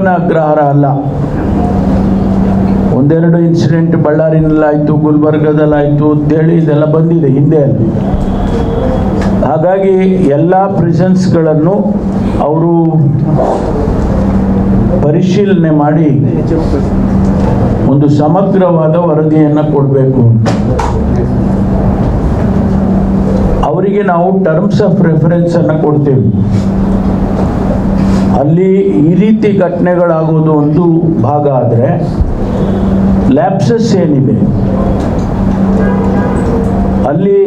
ಪರಪ್ಪನ ಅಗ್ರಹಾರ ಅಲ್ಲ. ಒಂದೆರಡು ಇನ್ಸಿಡೆಂಟ್ ಬಳ್ಳಾರಿನಲ್ಲಾಯಿತು, ಗುಲ್ಬರ್ಗದಲ್ಲಾಯಿತು ಅಂತೇಳಿ ಇದೆಲ್ಲ ಬಂದಿದೆ ಹಿಂದೆ ಅಲ್ಲಿ. ಹಾಗಾಗಿ ಎಲ್ಲ ಪ್ರಿಸನ್ಸ್ಗಳನ್ನು ಅವರು ಪರಿಶೀಲನೆ ಮಾಡಿ ಒಂದು ಸಮಗ್ರವಾದ ವರದಿಯನ್ನು ಕೊಡಬೇಕು ಅವರಿಗೆ ನಾವು ಟರ್ಮ್ಸ್ ಆಫ್ ರೆಫರೆನ್ಸ್ ಅನ್ನು ಕೊಡ್ತೇವೆ. ಅಲ್ಲಿ ಈ ರೀತಿ ಘಟನೆಗಳಾಗೋದು ಒಂದು ಭಾಗ ಆದರೆ ಲ್ಯಾಪ್ಸಸ್ ಏನಿದೆ? ಅಲ್ಲಿ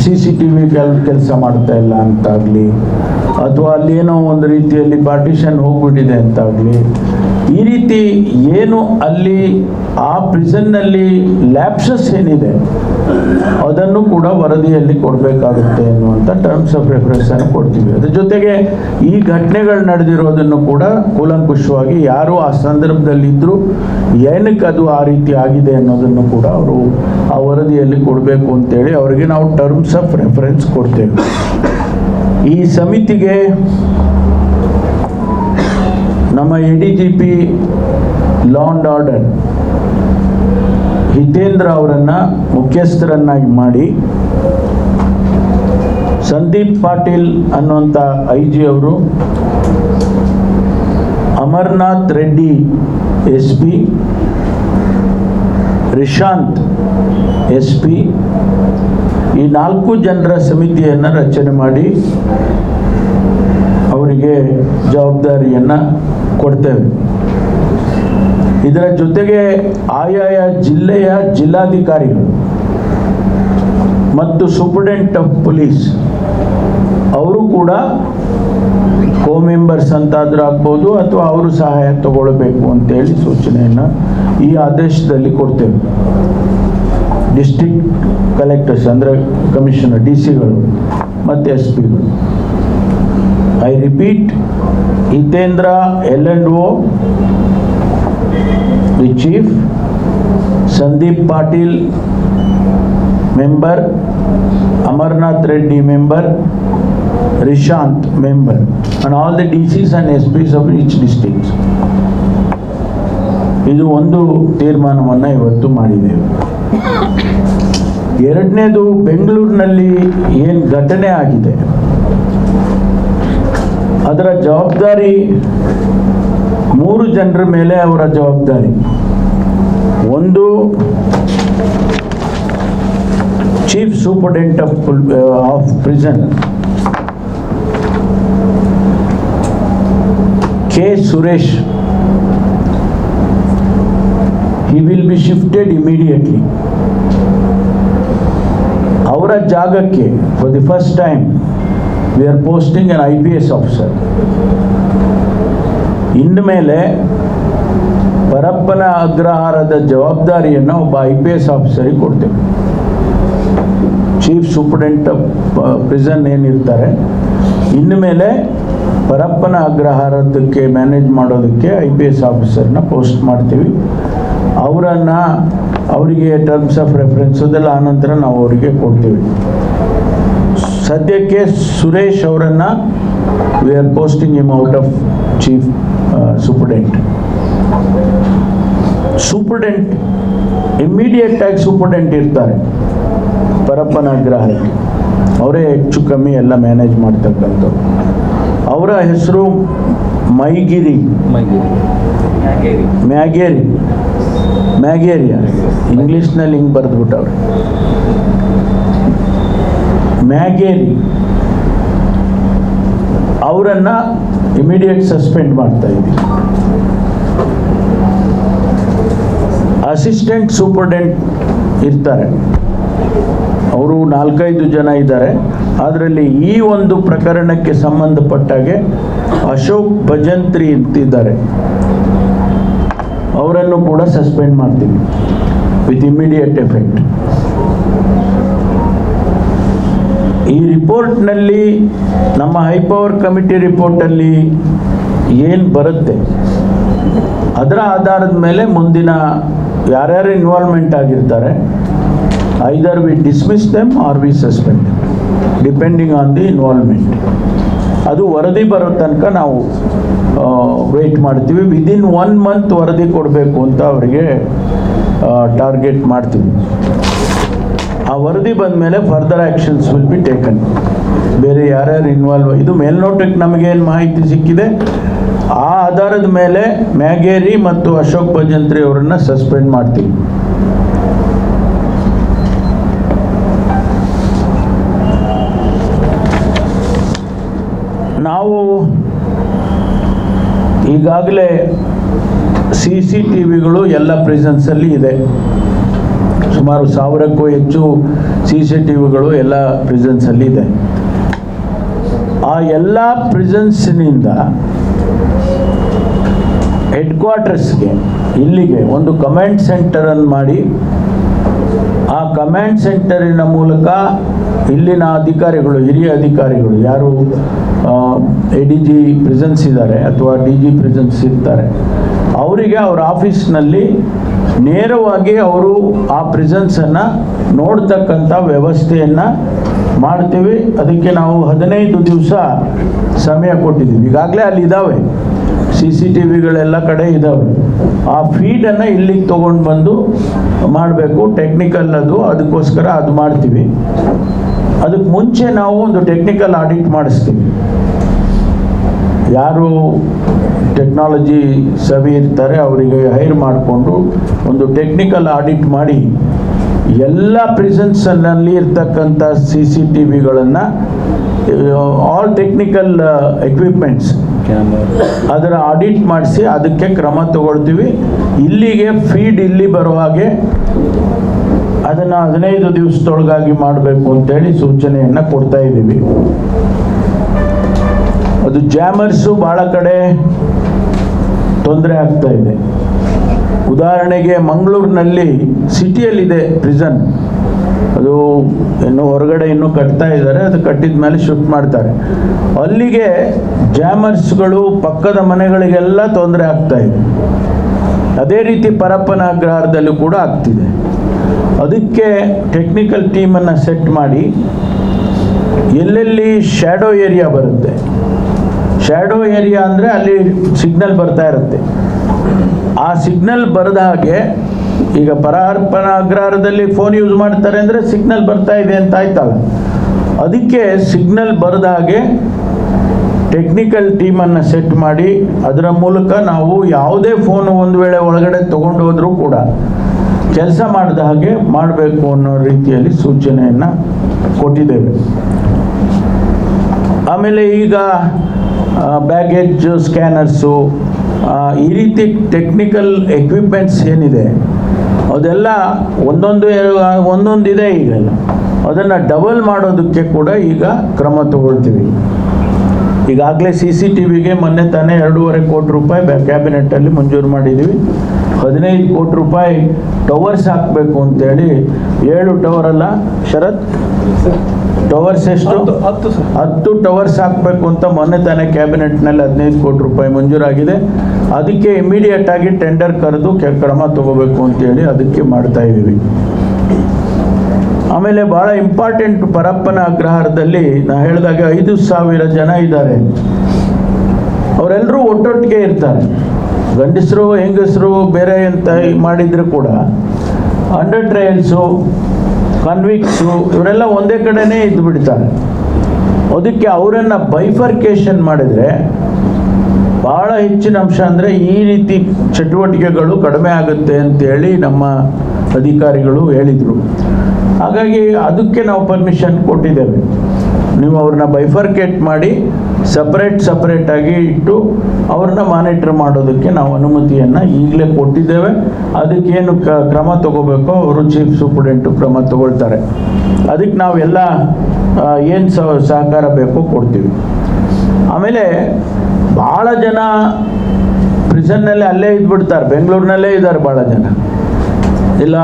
ಸಿ ಸಿ ಟಿ ವಿ ಕೆಲ್, ಕೆಲಸ ಮಾಡ್ತಾ ಇಲ್ಲ ಅಂತಾಗಲಿ, ಅಥವಾ ಅಲ್ಲೇನೋ ಒಂದು ರೀತಿಯಲ್ಲಿ ಪಾರ್ಟಿಷನ್ ಹೋಗ್ಬಿಟ್ಟಿದೆ ಅಂತಾಗಲಿ, ಈ ರೀತಿ ಏನು ಅಲ್ಲಿ ಆ ಪ್ರಿಸನ್ನಲ್ಲಿ ಲ್ಯಾಪ್ಸಸ್ ಏನಿದೆ, ಅದನ್ನು ಕೂಡ ವರದಿಯಲ್ಲಿ ಕೊಡಬೇಕಾಗುತ್ತೆ ಅನ್ನುವಂಥ ಟರ್ಮ್ಸ್ ಆಫ್ ರೆಫರೆನ್ಸನ್ನು ಕೊಡ್ತೀವಿ. ಅದ್ರ ಜೊತೆಗೆ ಈ ಘಟನೆಗಳು ನಡೆದಿರೋದನ್ನು ಕೂಡ ಕೂಲಂಕುಷವಾಗಿ ಯಾರು ಆ ಸಂದರ್ಭದಲ್ಲಿದ್ದರು ಏನಕ್ಕೆ ಅದು ಆ ರೀತಿ ಆಗಿದೆ ಅನ್ನೋದನ್ನು ಕೂಡ ಅವರು ಆ ವರದಿಯಲ್ಲಿ ಕೊಡಬೇಕು ಅಂತೇಳಿ ಅವರಿಗೆ ನಾವು ಟರ್ಮ್ಸ್ ಆಫ್ ರೆಫರೆನ್ಸ್ ಕೊಡ್ತೇವೆ. ಈ ಸಮಿತಿಗೆ ನಮ್ಮ A D G P law and order Hitendra ಅವರನ್ನು ಮುಖ್ಯಸ್ಥರನ್ನಾಗಿ ಮಾಡಿ, ಸಂದೀಪ್ ಪಾಟೀಲ್ ಅನ್ನುವಂಥ ಐ ಜಿ ಅವರು, Amarnath Reddy S P Rishant S P, ಈ ನಾಲ್ಕು ಜನರ ಸಮಿತಿಯನ್ನು ರಚನೆ ಮಾಡಿ, ಅವರಿಗೆ ಜವಾಬ್ದಾರಿಯನ್ನು ಕೊಡ್ತೇವೆ. ಇದರ ಜೊತೆಗೆ ಆಯಾಯ ಜಿಲ್ಲೆಯ ಜಿಲ್ಲಾಧಿಕಾರಿಗಳು ಮತ್ತು ಸೂಪರ್ಡೆಂಟ್ ಆಫ್ ಪೊಲೀಸ್ ಅವರು ಕೂಡ ಕೋ ಮೆಂಬರ್ಸ್ ಅಂತಾದ್ರೂ ಆಗ್ಬೋದು ಅಥವಾ ಅವರು ಸಹಾಯ ತಗೊಳ್ಬೇಕು ಅಂತೇಳಿ ಸೂಚನೆಯನ್ನು ಈ ಆದೇಶದಲ್ಲಿ ಕೊಡ್ತೇವೆ. ಡಿಸ್ಟಿಕ್ ಕಲೆಕ್ಟರ್ಸ್ ಅಂದರೆ ಕಮಿಷನರ್ ಡಿ ಸಿಗಳು ಮತ್ತು S ಪಿಗಳು I repeat Hitendra L and O the chief Sandeep Patil member Amarnath Reddy member Rishant member and all the D Cs and S Ps of each districts ಇದು ಒಂದು ತೀರ್ಮಾನವನ್ನು ಇವತ್ತು ಮಾಡಿದ್ದೇವೆ. ಎರಡನೇದು ಬೆಂಗಳೂರಿನಲ್ಲಿ ಏನು ಘಟನೆ ಆಗಿದೆ? ಅದರ ಜವಾಬ್ದಾರಿ ಮೂರು ಜನರ ಮೇಲೆ ಅವರ ಜವಾಬ್ದಾರಿ. ಒಂದು chief superintendent of of prison K Suresh he will be shifted immediately ಅವರ ಜಾಗಕ್ಕೆ for the first time we are posting an I P S officer ಇನ್ಮೇಲೆ ಪರಪ್ಪನ ಅಗ್ರಹಾರದ ಜವಾಬ್ದಾರಿಯನ್ನು ಒಬ್ಬ ಐ ಪಿ ಎಸ್ ಆಫೀಸರಿಗೆ ಕೊಡ್ತೇವೆ. ಚೀಫ್ ಸೂಪರ್ಡೆಂಟ್ ಪ್ರಿಸನ್ ಏನಿರ್ತಾರೆ ಇನ್ಮೇಲೆ ಪರಪ್ಪನ ಅಗ್ರಹಾರದಕ್ಕೆ ಮ್ಯಾನೇಜ್ ಮಾಡೋದಕ್ಕೆ ಐ ಪಿ ಎಸ್ ಆಫೀಸರ್ನ ಪೋಸ್ಟ್ ಮಾಡ್ತೀವಿ. ಅವರನ್ನು, ಅವರಿಗೆ ಟರ್ಮ್ಸ್ ಆಫ್ ರೆಫರೆನ್ಸ್ ಅದೆಲ್ಲ ಆನಂತರ ನಾವು ಅವರಿಗೆ ಕೊಡ್ತೀವಿ. ಸದ್ಯಕ್ಕೆ ಸುರೇಶ್ ಅವರನ್ನು V R posting him out of chief superintendent superintendent immediate ಆಗಿ ಸೂಪರ್ಡೆಂಟ್ ಇರ್ತಾರೆ. ಪರಪ್ಪನ ಗ್ರಹಕ್ಕೆ ಅವರೇ ಹೆಚ್ಚು ಕಮ್ಮಿ ಎಲ್ಲ ಮ್ಯಾನೇಜ್ ಮಾಡ್ತಕ್ಕಂಥವ್ರು. ಅವರ ಹೆಸರು ಮೈಗಿರಿ. ಮ್ಯಾಗೇರಿ. ಮ್ಯಾಗೇರಿಯ ಇಂಗ್ಲೀಷ್ನಲ್ಲಿ ಹಿಂಗೆ ಬರೆದ್ಬಿಟ್ಟವ್ರೆ. ಮ್ಯಾಗೇರಿ ಅವರನ್ನು ಇಮಿಡಿಯೇಟ್ ಸಸ್ಪೆಂಡ್ ಮಾಡ್ತಾ ಇದ್ದೀವಿ. ಅಸಿಸ್ಟೆಂಟ್ ಸೂಪರ್ಡೆಂಟ್ ಇರ್ತಾರೆ. ಅವರು ನಾಲ್ಕೈದು ಜನ ಇದ್ದಾರೆ. ಅದರಲ್ಲಿ ಈ ಒಂದು ಪ್ರಕರಣಕ್ಕೆ ಸಂಬಂಧಪಟ್ಟಾಗೆ ಅಶೋಕ್ ಭಜಂತ್ರಿ ಇರ್ತಿದ್ದಾರೆ ಅವರನ್ನು ಕೂಡ ಸಸ್ಪೆಂಡ್ ಮಾಡ್ತೀವಿ. ವಿತ್ ಇಮಿಡಿಯೇಟ್ ಎಫೆಕ್ಟ್ ಈ ರಿಪೋರ್ಟ್ನಲ್ಲಿ ನಮ್ಮ ಹೈಪವರ್ ಕಮಿಟಿ ರಿಪೋರ್ಟಲ್ಲಿ ಏನು ಬರುತ್ತೆ? ಅದರ ಆಧಾರದ ಮೇಲೆ ಮುಂದಿನ ಯಾರ್ಯಾರು ಇನ್ವಾಲ್ವ್ಮೆಂಟ್ ಆಗಿರ್ತಾರೆ either we dismiss them or we suspend depending on the involvement ಅದು ವರದಿ ಬರೋ ತನಕ ನಾವು ವೆಯ್ಟ್ ಮಾಡ್ತೀವಿ. ವಿದಿನ್ ಒನ್ ಮಂತ್ ವರದಿ ಕೊಡಬೇಕು ಅಂತ ಅವರಿಗೆ ಟಾರ್ಗೆಟ್ ಮಾಡ್ತೀವಿ. ಆ ವರದಿ ಬಂದ ಮೇಲೆ further actions will be taken ಬೇರೆ ಯಾರ್ಯಾರು ಇನ್ವಾಲ್ವ್ ಇದು ಮೇಲ್ನೋಟಕ್ಕೆ ನಮಗೇನು ಮಾಹಿತಿ ಸಿಕ್ಕಿದೆ? ಆ ಆಧಾರದ ಮೇಲೆ ಮ್ಯಾಗೇರಿ ಮತ್ತು ಅಶೋಕ್ ಭಜಂತ್ರಿ ಅವರನ್ನು ಸಸ್ಪೆಂಡ್ ಮಾಡ್ತೀವಿ. ನಾವು ಈಗಾಗಲೇ ಸಿ ಸಿ ಟಿ ವಿಗಳು ಎಲ್ಲ ಪ್ರಿಸನ್ಸಲ್ಲಿ ಇದೆ. ಸುಮಾರು ಸಾವಿರಕ್ಕೂ ಹೆಚ್ಚು ಸಿ ಸಿ ಟಿ ವಿಗಳು ಎಲ್ಲ ಪ್ರಿಸನ್ಸಲ್ಲಿ ಇದೆ ಆ ಎಲ್ಲ ಪ್ರಿಸನ್ಸ್ನಿಂದ ಹೆಡ್ ಕ್ವಾರ್ಟರ್ಸ್ಗೆ ಇಲ್ಲಿಗೆ ಒಂದು ಕಮಾಂಡ್ ಸೆಂಟರನ್ನು ಮಾಡಿ ಆ ಕಮ್ಯಾಂಡ್ ಸೆಂಟರಿನ ಮೂಲಕ ಇಲ್ಲಿನ ಅಧಿಕಾರಿಗಳು, ಹಿರಿಯ ಅಧಿಕಾರಿಗಳು, ಯಾರು ಎ ಡಿ ಜಿ ಪ್ರೆಸೆನ್ಸ್ ಇದ್ದಾರೆ ಅಥವಾ ಡಿ ಜಿ ಪ್ರೆಸೆನ್ಸ್ ಇರ್ತಾರೆ, ಅವರಿಗೆ ಅವರ ಆಫೀಸ್ನಲ್ಲಿ ನೇರವಾಗಿ ಅವರು ಆ ಪ್ರೆಸೆನ್ಸನ್ನು ನೋಡ್ತಕ್ಕಂಥ ವ್ಯವಸ್ಥೆಯನ್ನು ಮಾಡ್ತೀವಿ. ಅದಕ್ಕೆ ನಾವು ಹದಿನೈದು ದಿವಸ ಸಮಯ ಕೊಟ್ಟಿದ್ದೀವಿ. ಈಗಾಗಲೇ ಅಲ್ಲಿ ಇದ್ದಾವೆ. ಸಿ ಸಿ ಟಿ ವಿಗಳೆಲ್ಲ ಕಡೆ ಇದ್ದಾವೆ ಆ ಫೀಡನ್ನು ಇಲ್ಲಿಗೆ ತೊಗೊಂಡು ಬಂದು ಮಾಡಬೇಕು ಟೆಕ್ನಿಕಲ್ ಅದು, ಅದಕ್ಕೋಸ್ಕರ ಅದು ಮಾಡ್ತೀವಿ. ಅದಕ್ಕೆ ಮುಂಚೆ ನಾವು ಒಂದು ಟೆಕ್ನಿಕಲ್ ಆಡಿಟ್ ಮಾಡಿಸ್ತೀವಿ. ಯಾರು ಟೆಕ್ನಾಲಜಿ ಸವಿ ಇರ್ತಾರೆ, ಅವರಿಗೆ ಹೈರ್ ಮಾಡಿಕೊಂಡು ಒಂದು ಟೆಕ್ನಿಕಲ್ ಆಡಿಟ್ ಮಾಡಿ, ಎಲ್ಲ ಪ್ರಿಸನ್ಸ್ನಲ್ಲಿ ಇರ್ತಕ್ಕಂಥ ಸಿ ಸಿ ಟಿ ವಿಗಳನ್ನು ಆಲ್ ಟೆಕ್ನಿಕಲ್ ಎಕ್ವಿಪ್ಮೆಂಟ್ಸ್ ಅದರ ಆಡಿಟ್ ಮಾಡಿಸಿ ಅದಕ್ಕೆ ಕ್ರಮ ತಗೊಳ್ತೀವಿ. ಇಲ್ಲಿಗೆ ಫೀಡ್ ಇಲ್ಲಿ ಬರುವ ಹಾಗೆ ಅದನ್ನು ಹದಿನೈದು ದಿವಸದೊಳಗಾಗಿ ಮಾಡಬೇಕು ಅಂತೇಳಿ ಸೂಚನೆಯನ್ನು ಕೊಡ್ತಾ ಇದ್ದೀವಿ. ಅದು ಜಾಮರ್ಸು ಭಾಳ ಕಡೆ ತೊಂದರೆ ಆಗ್ತಾ ಇದೆ. ಉದಾಹರಣೆಗೆ ಮಂಗಳೂರಿನಲ್ಲಿ ಸಿಟಿಯಲ್ಲಿದೆ ಪ್ರಿಸನ್ ಅದು ಇನ್ನು ಹೊರಗಡೆ ಇನ್ನೂ ಕಟ್ತಾ ಇದ್ದಾರೆ. ಅದು ಕಟ್ಟಿದ ಮೇಲೆ ಶಿಫ್ಟ್ ಮಾಡ್ತಾರೆ. ಅಲ್ಲಿಗೆ ಜಾಮರ್ಸ್ಗಳು ಪಕ್ಕದ ಮನೆಗಳಿಗೆಲ್ಲ ತೊಂದರೆ ಆಗ್ತಾ ಇದೆ. ಅದೇ ರೀತಿ ಪರಪ್ಪನ ಅಗ್ರಹಾರದಲ್ಲೂ ಕೂಡ ಆಗ್ತಿದೆ. ಅದಕ್ಕೆ ಟೆಕ್ನಿಕಲ್ ಟೀಮನ್ನು ಸೆಟ್ ಮಾಡಿ, ಎಲ್ಲೆಲ್ಲಿ ಶ್ಯಾಡೋ ಏರಿಯಾ ಬರುತ್ತೆ. ಶ್ಯಾಡೋ ಏರಿಯಾ ಅಂದರೆ ಅಲ್ಲಿ ಸಿಗ್ನಲ್ ಬರ್ತಾ ಇರುತ್ತೆ. ಆ ಸಿಗ್ನಲ್ ಬರದ ಹಾಗೆ ಈಗ ಪರಾರ್ಪಣ ಅಗ್ರಹಾರದಲ್ಲಿ ಫೋನ್ ಯೂಸ್ ಮಾಡ್ತಾರೆ ಅಂದರೆ ಸಿಗ್ನಲ್ ಬರ್ತಾ ಇದೆ ಅಂತ ಆಯ್ತಲ್ಲ. ಅದಕ್ಕೆ ಸಿಗ್ನಲ್ ಬರದ ಹಾಗೆ ಟೆಕ್ನಿಕಲ್ ಟೀಮನ್ನು ಸೆಟ್ ಮಾಡಿ ಅದರ ಮೂಲಕ ನಾವು ಯಾವುದೇ ಫೋನು ಒಂದು ವೇಳೆ ಒಳಗಡೆ ತೊಗೊಂಡು ಹೋದರೂ ಕೂಡ ಕೆಲಸ ಮಾಡಿದ ಹಾಗೆ ಮಾಡಬೇಕು ಅನ್ನೋ ರೀತಿಯಲ್ಲಿ ಸೂಚನೆಯನ್ನು ಕೊಟ್ಟಿದ್ದೇವೆ. ಆಮೇಲೆ ಈಗ ಬ್ಯಾಗೇಜ್ ಸ್ಕ್ಯಾನರ್ಸು ಈ ರೀತಿ ಟೆಕ್ನಿಕಲ್ ಎಕ್ವಿಪ್ಮೆಂಟ್ಸ್ ಏನಿದೆ, ಅದೆಲ್ಲ ಒಂದೊಂದು ಒಂದೊಂದು ಇದೆ ಈಗ. ಅದನ್ನು ಡಬಲ್ ಮಾಡೋದಕ್ಕೆ ಕೂಡ ಈಗ ಕ್ರಮ ತಗೊಳ್ತೀವಿ. ಈಗಾಗಲೇ ಸಿ ಸಿ ಟಿ ವಿಗೆ ಮೊನ್ನೆ ತಾನೇ ಎರಡೂವರೆ ಕೋಟಿ ರೂಪಾಯಿ ಬ್ಯಾ ಕ್ಯಾಬಿನೆಟ್ಟಲ್ಲಿ ಮಂಜೂರು ಮಾಡಿದ್ದೀವಿ ಹದಿನೈದು ಕೋಟಿ ರೂಪಾಯಿ ಟವರ್ಸ್ ಹಾಕಬೇಕು ಅಂತೇಳಿ ಏಳು ಟವರ್ ಅಲ್ಲ ಶರತ್? ಟವರ್ಸ್ ಎಷ್ಟು? ಹತ್ತು ಟವರ್ಸ್ ಹಾಕಬೇಕು ಅಂತ ಮೊನ್ನೆ ತಾನೇ ಕ್ಯಾಬಿನೆಟ್ನಲ್ಲಿ ಹದಿನೈದು ಕೋಟಿ ರೂಪಾಯಿ ಮಂಜೂರಾಗಿದೆ. ಅದಕ್ಕೆ ಇಮಿಡಿಯೇಟ್ ಆಗಿ ಟೆಂಡರ್ ಕರೆದು ಕೆ- ಕ್ರಮ ತಗೋಬೇಕು ಅಂತೇಳಿ ಅದಕ್ಕೆ ಮಾಡ್ತಾ ಇದ್ದೀವಿ. ಆಮೇಲೆ ಭಾಳ ಇಂಪಾರ್ಟೆಂಟ್ ಪರಪ್ಪನ ಅಗ್ರಹಾರದಲ್ಲಿ ನಾ ಹೇಳಿದಾಗ ಐದು ಸಾವಿರ ಜನ ಇದ್ದಾರೆ. ಅವರೆಲ್ಲರೂ ಒಟ್ಟೊಟ್ಟಿಗೆ ಇರ್ತಾರೆ. ಗಂಡಸರು, ಹೆಂಗಸರು, ಬೇರೆ ಅಂತ ಮಾಡಿದ್ರು ಕೂಡ. ಅಂಡರ್ ಟ್ರಯಲ್ಸು ಕನ್ವಿಕ್ಸು ಇವರೆಲ್ಲ ಒಂದೇ ಕಡೆನೇ ಇದ್ದು ಬಿಡ್ತಾರೆ ಅದಕ್ಕೆ ಅವರನ್ನು ಬೈಫರ್ಕೇಶನ್ ಮಾಡಿದರೆ ಭಾಳ ಹೆಚ್ಚಿನ ಅಂಶ ಅಂದರೆ ಈ ರೀತಿ ಚಟುವಟಿಕೆಗಳು ಕಡಿಮೆ ಆಗುತ್ತೆ ಅಂತೇಳಿ ನಮ್ಮ ಅಧಿಕಾರಿಗಳು ಹೇಳಿದರು. ಹಾಗಾಗಿ ಅದಕ್ಕೆ ನಾವು ಪರ್ಮಿಷನ್ ಕೊಟ್ಟಿದ್ದೇವೆ. ನೀವು ಅವ್ರನ್ನ ಬೈಫರ್ಕೇಟ್ ಮಾಡಿ ಸಪ್ರೇಟ್ ಸಪ್ರೇಟಾಗಿ ಇಟ್ಟು ಅವ್ರನ್ನ ಮಾನಿಟರ್ ಮಾಡೋದಕ್ಕೆ ನಾವು ಅನುಮತಿಯನ್ನು ಈಗಲೇ ಕೊಟ್ಟಿದ್ದೇವೆ. ಅದಕ್ಕೇನು ಕ್ರಮ ತಗೋಬೇಕೋ ಅವರು ಚೀಫ್ ಸೂಪ್ರಿಡೆಂಟು ಕ್ರಮ ತಗೊಳ್ತಾರೆ. ಅದಕ್ಕೆ ನಾವೆಲ್ಲ ಏನು ಸಹಕಾರ ಬೇಕೋ ಕೊಡ್ತೀವಿ. ಆಮೇಲೆ ಭಾಳ ಜನ ಪ್ರಿಸನ್ನಲ್ಲಿ ಅಲ್ಲೇ ಇದ್ಬಿಡ್ತಾರೆ. ಬೆಂಗಳೂರಿನಲ್ಲೇ ಇದ್ದಾರೆ ಭಾಳ ಜನ. ಇಲ್ಲ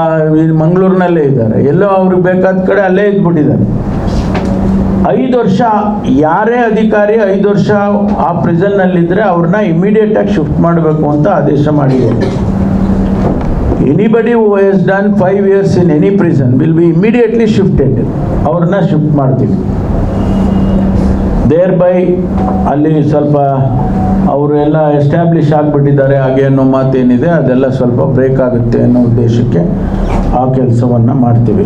ಮಂಗಳೂರಿನಲ್ಲೇ ಇದ್ದಾರೆ. ಎಲ್ಲೋ ಅವ್ರಿಗೆ ಬೇಕಾದ ಕಡೆ ಅಲ್ಲೇ ಇದ್ಬಿಟ್ಟಿದ್ದಾರೆ. ಐದು ವರ್ಷ ಯಾರೇ ಅಧಿಕಾರಿ ಐದು ವರ್ಷ ಆ ಪ್ರಿಸನ್ನಲ್ಲಿದ್ದರೆ ಅವ್ರನ್ನ ಇಮಿಡಿಯೇಟಾಗಿ ಶಿಫ್ಟ್ ಮಾಡಬೇಕು ಅಂತ ಆದೇಶ ಮಾಡಿದ್ದಾರೆ. Anybody who has done five years in any prison will be immediately shifted ಅವ್ರನ್ನ ಶಿಫ್ಟ್ ಮಾಡ್ತೀವಿ. ದೇರ್ ಬೈ ಅಲ್ಲಿ ಸ್ವಲ್ಪ ಅವರು ಎಲ್ಲ ಎಸ್ಟ್ಯಾಬ್ಲಿಷ್ ಆಗಿಬಿಟ್ಟಿದ್ದಾರೆ. ಹಾಗೆ ಅನ್ನೋ ಮಾತೇನಿದೆ. ಅದೆಲ್ಲ ಸ್ವಲ್ಪ ಬ್ರೇಕ್ ಆಗುತ್ತೆ ಅನ್ನೋ ಉದ್ದೇಶಕ್ಕೆ ಆ ಕೆಲಸವನ್ನು ಮಾಡ್ತೀವಿ.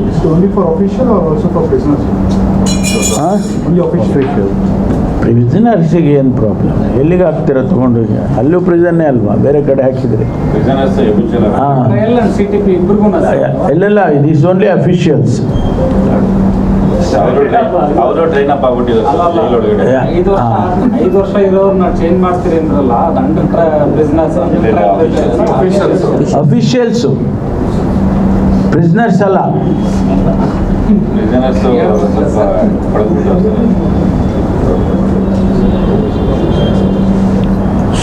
ಪ್ರಿಸನರ್ಸಿಗೆ ಏನು ಪ್ರಾಬ್ಲಮ್ ಎಲ್ಲಿಗೆ ಹಾಕ್ತೀರ ತೊಗೊಂಡೋಗಿ? ಅಲ್ಲೂ ಪ್ರಿಸನ್ನೇ ಅಲ್ವಾ? ಬೇರೆ ಕಡೆ ಹಾಕಿದ್ರಿ. ಹಾಂ. ಇಲ್ಲೆಲ್ಲ ಇದು ಈಸ್ ಓನ್ಲಿ ಅಫಿಷಿಯಲ್ಸ್ ಅವರು ಟ್ರೈನ್ ಅಪ್. ಐದು ವರ್ಷ ಇರೋರ್ನ ಚೇಂಜ್ ಮಾಡ್ತೀರಿ ಅಂದ್ರಲ್ಲ ಬಿಸ್ನೆಸ್. ಅಫಿಷಿಯಲ್ಸು ಪ್ರಿಸ್ನರ್ಸ್ ಅಲ್ಲ.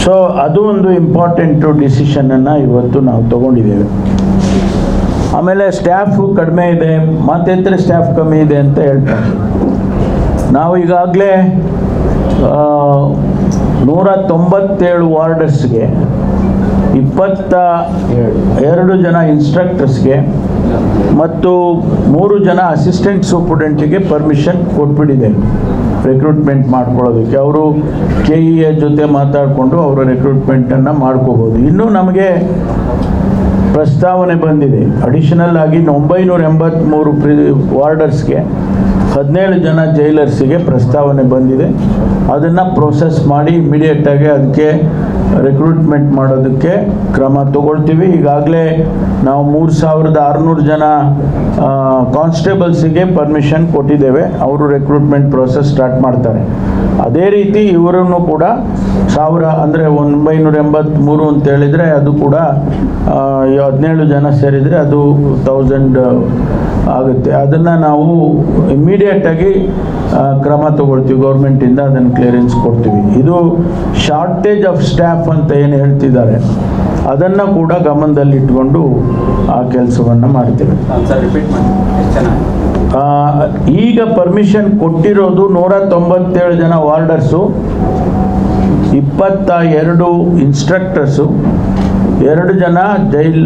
ಸೊ ಅದು ಒಂದು ಇಂಪಾರ್ಟೆಂಟು ಡಿಸಿಷನನ್ನು ಇವತ್ತು ನಾವು ತಗೊಂಡಿದ್ದೇವೆ. ಆಮೇಲೆ ಸ್ಟಾಫು ಕಡಿಮೆ ಇದೆ ಮತ್ತೆ ಸ್ಟಾಫ್ ಕಮ್ಮಿ ಇದೆ ಅಂತ ಹೇಳ್ತಾರೆ. ನಾವು ಈಗಾಗಲೇ ನೂರ ತೊಂಬತ್ತೇಳು ವಾರ್ಡರ್ಸ್ಗೆ ಇಪ್ಪತ್ತ ಎರಡು ಜನ ಇನ್ಸ್ಟ್ರಕ್ಟರ್ಸ್ಗೆ ಮತ್ತು ಮೂರು ಜನ ಅಸಿಸ್ಟೆಂಟ್ ಸೂಪ್ರಿಡೆಂಟಿಗೆ ಪರ್ಮಿಷನ್ ಕೊಟ್ಬಿಟ್ಟಿದ್ದೇನೆ ರೆಕ್ರೂಟ್ಮೆಂಟ್ ಮಾಡ್ಕೊಳ್ಳೋದಕ್ಕೆ. ಅವರು ಕೆ ಇ ಎ ಜೊತೆ ಮಾತಾಡಿಕೊಂಡು ಅವರ ರೆಕ್ರೂಟ್ಮೆಂಟನ್ನು ಮಾಡ್ಕೋಬೋದು. ಇನ್ನೂ ನಮಗೆ ಪ್ರಸ್ತಾವನೆ ಬಂದಿದೆ. ಅಡಿಷನಲ್ ಆಗಿ ಒಂಬೈನೂರ ಎಂಬತ್ತ್ಮೂರು ಪ್ರಿ, ವಾರ್ಡರ್ಸ್ಗೆ, ಹದಿನೇಳು ಜನ ಜೈಲರ್ಸಿಗೆ ಪ್ರಸ್ತಾವನೆ ಬಂದಿದೆ. ಅದನ್ನು ಪ್ರೋಸೆಸ್ ಮಾಡಿ ಇಮಿಡಿಯೇಟಾಗಿ ಅದಕ್ಕೆ ರಿಕ್ರೂಟ್ಮೆಂಟ್ ಮಾಡೋದಕ್ಕೆ ಕ್ರಮ ತಗೊಳ್ತೀವಿ. ಈಗಾಗಲೇ ನಾವು ಮೂರು ಸಾವಿರದ ಆರುನೂರು ಜನ ಕಾನ್ಸ್ಟೇಬಲ್ಸಿಗೆ ಪರ್ಮಿಷನ್ ಕೊಟ್ಟಿದ್ದೇವೆ. ಅವರು ರೆಕ್ರೂಟ್ಮೆಂಟ್ ಪ್ರೋಸೆಸ್ ಸ್ಟಾರ್ಟ್ ಮಾಡ್ತಾರೆ. ಅದೇ ರೀತಿ ಇವರನ್ನು ಕೂಡ ಸಾವಿರ ಅಂದರೆ ಒಂಬೈನೂರ ಎಂಬತ್ತ್ಮೂರು ಅಂತ ಹೇಳಿದರೆ ಅದು ಕೂಡ ಹದಿನೇಳು ಜನ ಸೇರಿದರೆ ಅದು ತೌಸಂಡ್ ಆಗುತ್ತೆ. ಅದನ್ನು ನಾವು ಇಮ್ಮಿಡಿಯೇಟಾಗಿ ಕ್ರಮ ತಗೊಳ್ತೀವಿ. ಗೌರ್ಮೆಂಟಿಂದ ಅದನ್ನು ಕ್ಲಿಯರೆನ್ಸ್ ಕೊಡ್ತೀವಿ. ಇದು ಶಾರ್ಟೇಜ್ ಆಫ್ ಸ್ಟಾಫ್ ಅಂತ ಏನು ಹೇಳ್ತಿದ್ದಾರೆ ಅದನ್ನು ಕೂಡ ಗಮನದಲ್ಲಿಟ್ಕೊಂಡು ಆ ಕೆಲಸವನ್ನು ಮಾಡ್ತೇವೆ. ಸರ್ ರಿಪೀಟ್ ಮಾಡಿ. ಎಷ್ಟು ಆ, ಈಗ ಪರ್ಮಿಷನ್ ಕೊಟ್ಟಿರೋದು ನೂರ ತೊಂಬತ್ತೇಳು ಜನ ವಾರ್ಡರ್ಸು ಇಪ್ಪತ್ತ ಎರಡು ಇನ್ಸ್ಟ್ರಕ್ಟರ್ಸು ಎರಡು ಜನ ಜೈಲ್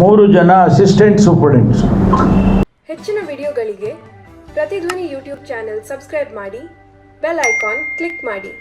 ಮೂರು ಜನ ಅಸಿಸ್ಟೆಂಟ್ ಸೂಪರ್ಡೆಂಟ್ಸ್ ಹೆಚ್ಚಿನ ವಿಡಿಯೋಗಳಿಗೆ ಪ್ರತಿಧ್ವನಿ ಯೂಟ್ಯೂಬ್ ಚಾನೆಲ್ ಸಬ್ಸ್ಕ್ರೈಬ್ ಮಾಡಿ ಬೆಲ್ ಐಕಾನ್ ಕ್ಲಿಕ್ ಮಾಡಿ.